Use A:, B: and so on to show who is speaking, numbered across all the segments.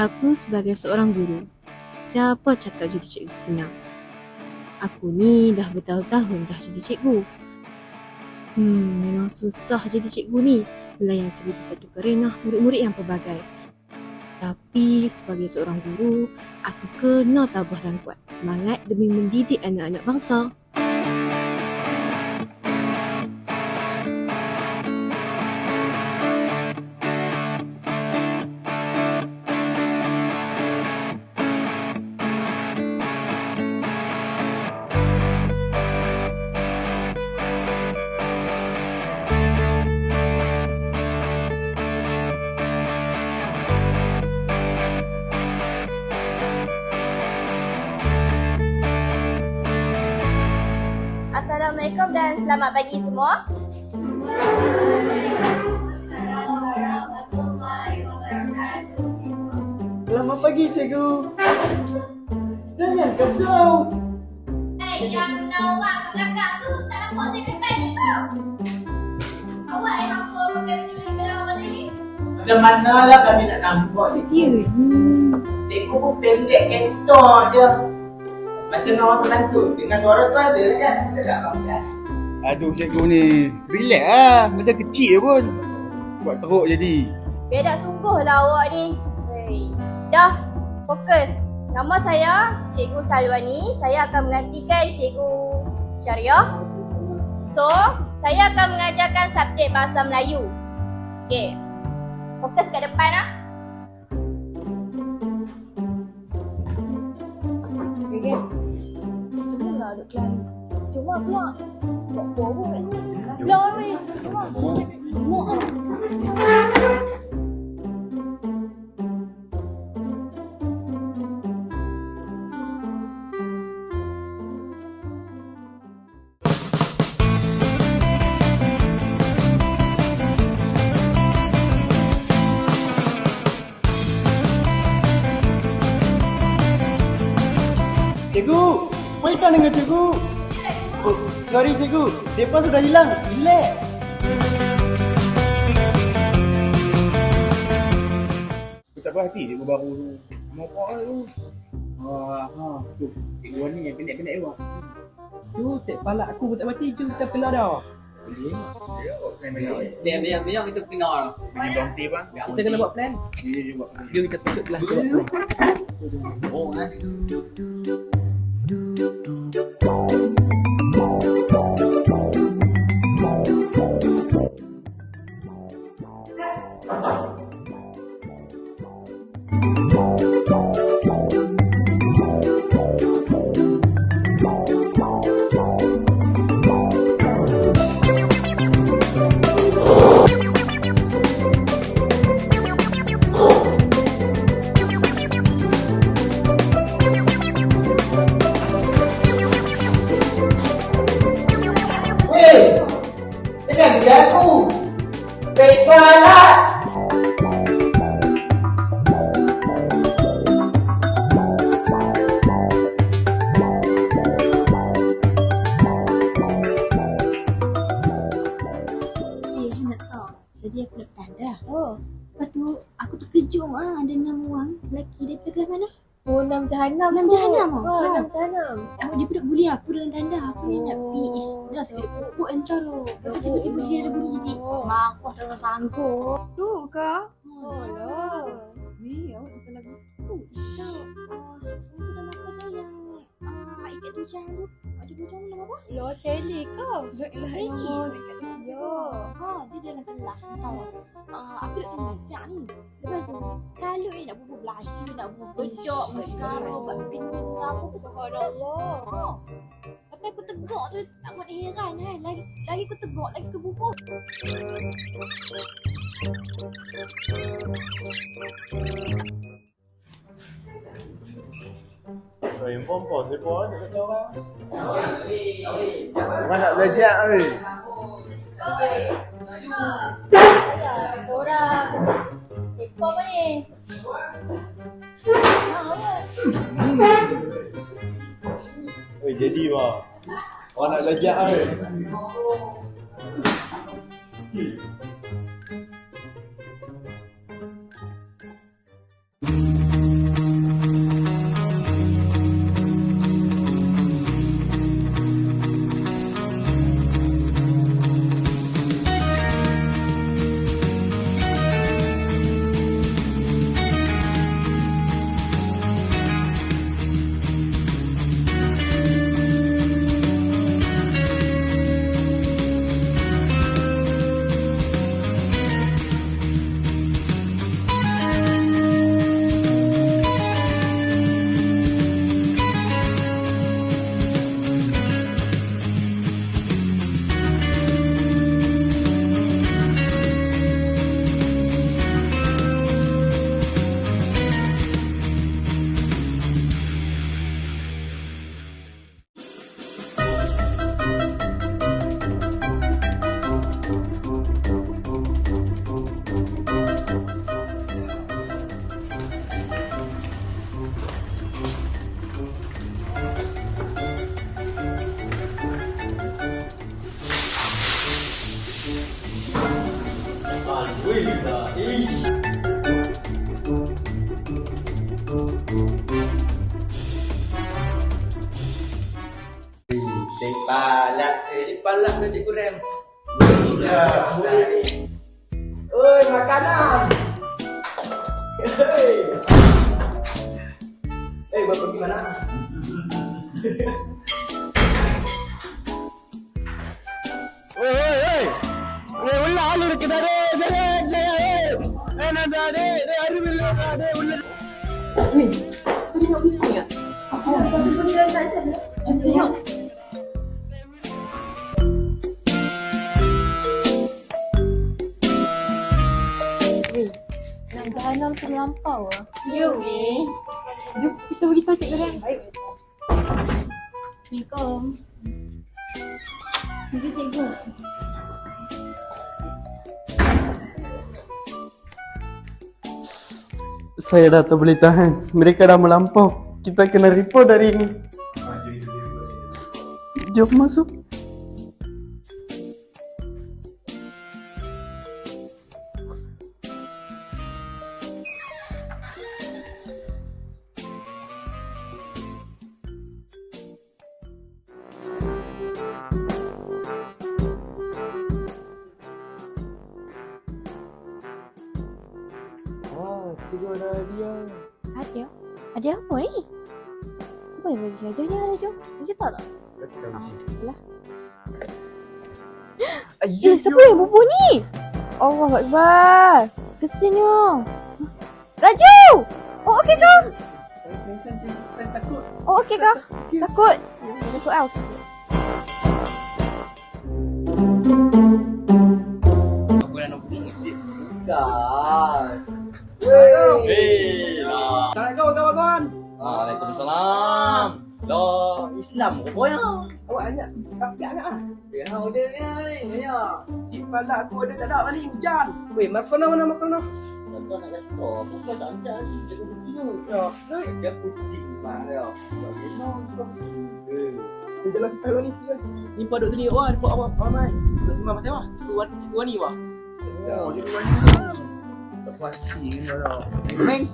A: Aku sebagai seorang guru, siapa cakap jadi cikgu senang? Aku ni dah bertahun-tahun dah jadi cikgu. Hmm, memang susah jadi cikgu ni. Melayan seribu satu kerenah murid-murid yang pelbagai. Tapi sebagai seorang guru, aku kena tabah dan kuat semangat demi mendidik anak-anak bangsa.
B: Selamat pagi semua.
C: Selamat pagi, cikgu. Jangan kacau.
B: Eh, yang nawak ke belakang tu tak nampak saya depan ni tau. Awak yang pakai dalam mana ni?
D: Macam mana lah kami nak nampak cikgu? Cikgu pun pendek kentor je. Macam orang pengantin. Dengan suara tu ada kan? Kita tak makan.
E: Aduh cikgu ni Relax lah Macam kecil pun Buat teruk jadi
B: dah sungguh lah awak ni. Hei. Dah, fokus. Nama saya Cikgu Salwani. Saya akan menggantikan Cikgu Syariah. So, saya akan mengajarkan subjek Bahasa Melayu. Okey. Fokus kat depan lah.
F: Okay. Macam mana duk kelas ni? Cuma pula buat buah pun kat sini. Pulang ni. Cuma. Semua
C: Oh, sorry cikgu. Depan sudah hilang. Relax.
E: Aku tak berhati cikgu baru tu Mopak tu Wah, ha, tu Cikgu ni yang pendek-pendek tu
C: Tu, tak palak aku pun tak mati. Tu kita kena dah.
E: Boleh main
G: Biar biar biar kita kena lah.
C: Kita kena buat plan.
E: Dia dia buat
C: Jom kita tutup buat plan.
G: Oh
F: Lepas tu, aku terkejut ah ada enam orang lelaki daripada kelas mana?
B: Oh, enam jahanam.
F: Enam jahanam ah.
B: Oh, enam jahanam.
F: Aku dia budak bully aku dalam tanda. Aku ni nak pergi ish. Dah sikit pupuk entar tu. Lepas tu tiba-tiba dia ada bunyi jadi. Mak aku tengah sanggup.
H: Tu kah?
B: Oh, lah.
H: Ni awak bukan lagu tu.
F: Tahu. Ah, semua tu yang ah tu. Macam nama apa?
B: Lo, Sally ke?
H: Illallah. Dekat tu
B: Ya.
F: Ha, dia dalam kelas tahu. Nak tengok macam ni. Lepas tu, kalau dia nak bubuh blusher, nak bubuh becok, mascara, buat kening ke apa pun
B: Subhanallah.
F: Ha. Tapi aku tegak tu tak buat heran kan. Lagi lagi aku tegak lagi ke buku.
E: Oh, yang pompa siapa nak kata orang Orang nak belajar ni
B: Seorang. Kau apa ni?
E: Oi, jadi bang Orang nak
C: Hey. Bapak pergi mana? Oi, oi, oi. Oi, ulla alu irukudare. Jangan, jangan. Eh, eh nada, deh, deh, aru billu, deh, ulla.
F: Nak jahanam terlampau lah.
B: You ni.
F: Jom kita beritahu cikgu Ram. Baik.
B: Assalamualaikum. Ini cikgu.
C: Saya dah tak boleh tahan. Mereka dah melampau. Kita kena report dari ini. Jom masuk. Oh, cikgu ada dia.
F: Ada? Ada apa ni? Siapa yang bagi hadiah ni ada jom? Macam tak tak? Ah, lah. Eh, siapa yang bubur ni? Allah Akbar. Kesinnya. Raju! Oh, okey ke?
C: Saya, saya, saya, saya takut.
F: Oh, okey ke? Takut? Takut ah, okey.
G: Aku nak nak musik.
C: Bukan.
G: Waalaikumsalam. Lah, Islam rupanya.
C: Awak banyak tapi anak ah.
G: Ya, dia ni banyak.
C: Cik pala aku ada tak ada balik hujan. Weh, makanan mana makanan?
G: Kau nak kata, oh, kau tak macam ni, dia kucing tu. Ya, dia kucing mana dia. Memang suka kucing. Eh.
C: Dia jalan kita ni. Ni pada sini wah, buat apa ramai. Dah sembang macam apa? Tuan tuan ni wah.
E: Oh, dia buat ni. Tak puas hati kan kau. Meng.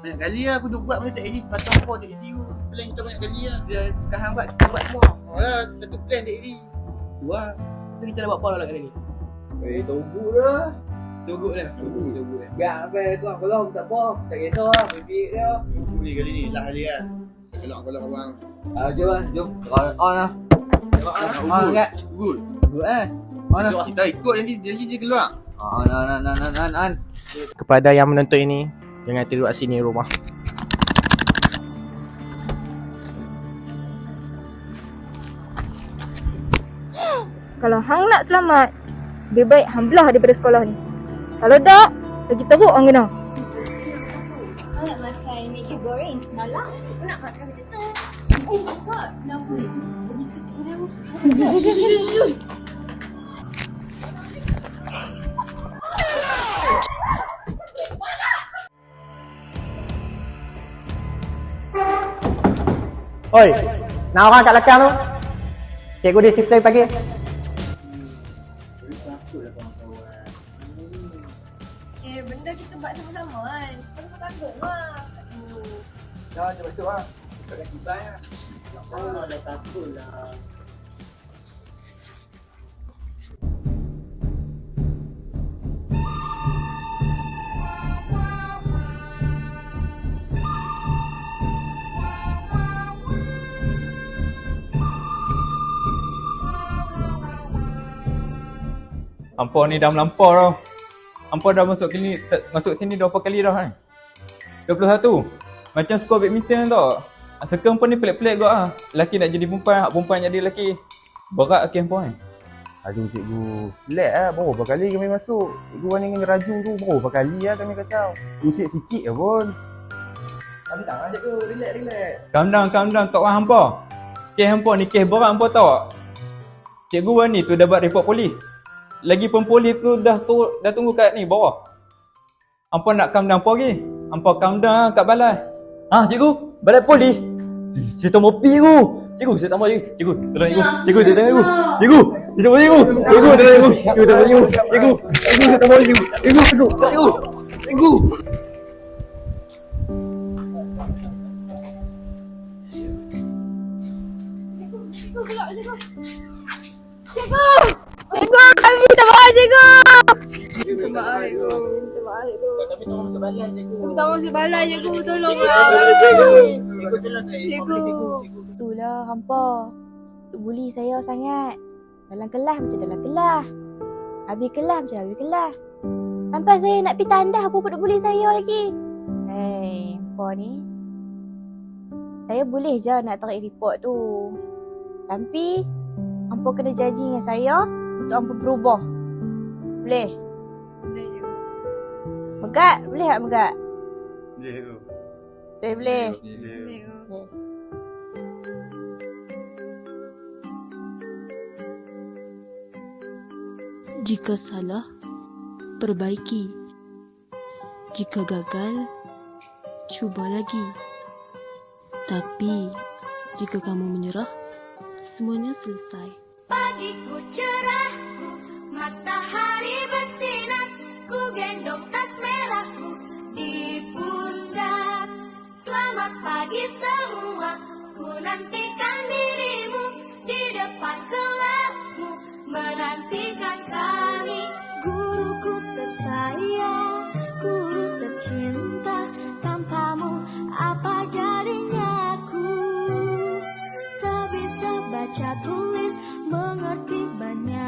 E: Banyak kali lah aku duk buat benda tak edit sepatang kau tak edit tu. Plan kita banyak kali lah.
C: Dia tahan buat kita buat semua.
E: Oh lah, satu plan tak edit.
C: Dua. Jadi kita nak buat apa lah kali ni?
G: Eh, tunggu dah.
C: Tunggu lah.
G: Tunggu, tunggu. Biar apa tu aku belum tak apa. Tak kisah, baby dia.
E: Tunggu ni kali ni, lah kali lah. Kalau kalau abang.
G: Ah, jom lah, jom. On, on lah.
E: Nak
G: On,
E: ugut.
G: enggak.
E: Ugut.
G: Good eh. On lah.
E: Kita ikut nanti nanti dia keluar.
G: On, on, on, on, on, on.
I: kepada yang menonton ini jangan tidur kat sini rumah
F: Kalau hang nak selamat, lebih baik hang belah daripada sekolah ni. Kalau tak, lagi teruk hang kena.
B: Kau nak makan Maggi goreng? Malah. Aku nak makan macam tu. Eh, kak. Kenapa ni? Jadi kasi
I: Oi, nak orang kat belakang tu? Cikgu disiplin pagi.
B: Eh, benda kita buat sama-sama kan. Sebab kau takut lah. Aduh.
C: Dah, jom masuk lah. Kita dah kibai lah. Oh, dah takut lah.
J: Ampun ni dah melampau tau. Ampun dah masuk sini masuk sini berapa kali dah kan? 21. Macam skor badminton tau. Suka ampun ni pelik-pelik gua ah. Lelaki nak jadi perempuan, hak perempuan jadi lelaki. Berat ke ampun kan?
I: Aduh cikgu, relax lah. Berapa kali kami masuk? Cikgu Wani dengan Raju tu berapa kali lah kami kacau. Usik sikit je pun.
C: Kami tak ada tu. Relax, relax.
J: Calm down, calm down kat orang hampa. Kes hampa ni kes berat hampa tak? Cikgu Wani tu dah buat report polis. Lagi pun polis tu dah tu, dah tunggu kat ni bawah. Hampa nak calm down apa lagi? Hampa calm down kat balai. Ah, cikgu, balai polis. Eh, Saya tak mau pergi cikgu. Cikgu, saya tak mau cikgu. Cikgu, tolong cikgu. Cikgu, saya tak mau cikgu. Cikgu, saya tak mau cikgu. Cikgu, tolong cikgu. Cikgu, tak mau cikgu. Cikgu, cikgu, saya tak mau cikgu. Cikgu, cikgu, cikgu. Cikgu.
B: Cikgu gelap cikgu.
K: Minta maaf cikgu. Minta maaf cikgu. Minta maaf cikgu.
E: Tapi tolong sebalas cikgu.
K: Minta maaf sebalas cikgu. Tolonglah.
E: Cikgu tolong.
K: Cikgu. Itulah hampa. Duk buli saya sangat. Dalam kelas macam dalam kelas. Habis kelas macam habis kelas. Sampai saya nak pergi tandas apa duk buli saya lagi. Hei, hampa ni. Saya boleh je nak tarik report tu. Tapi, hampa kena janji dengan saya untuk hampa berubah. Boleh?
H: Boleh je.
K: Megat? Boleh tak megat?
E: Boleh cikgu.
K: Boleh? Boleh.
L: Jika salah, perbaiki. Jika gagal, cuba lagi. Tapi, jika kamu menyerah, semuanya selesai.
M: Pagiku cerahku, matahari bersinar, ku gendong tas merahku di pundak. Selamat pagi semua, ku nantikan dirimu di depan kelasmu, menantikan kami. Guruku tersayang, guru tercinta, tanpamu apa jadinya aku? Tak bisa baca tulis Mengerti banyak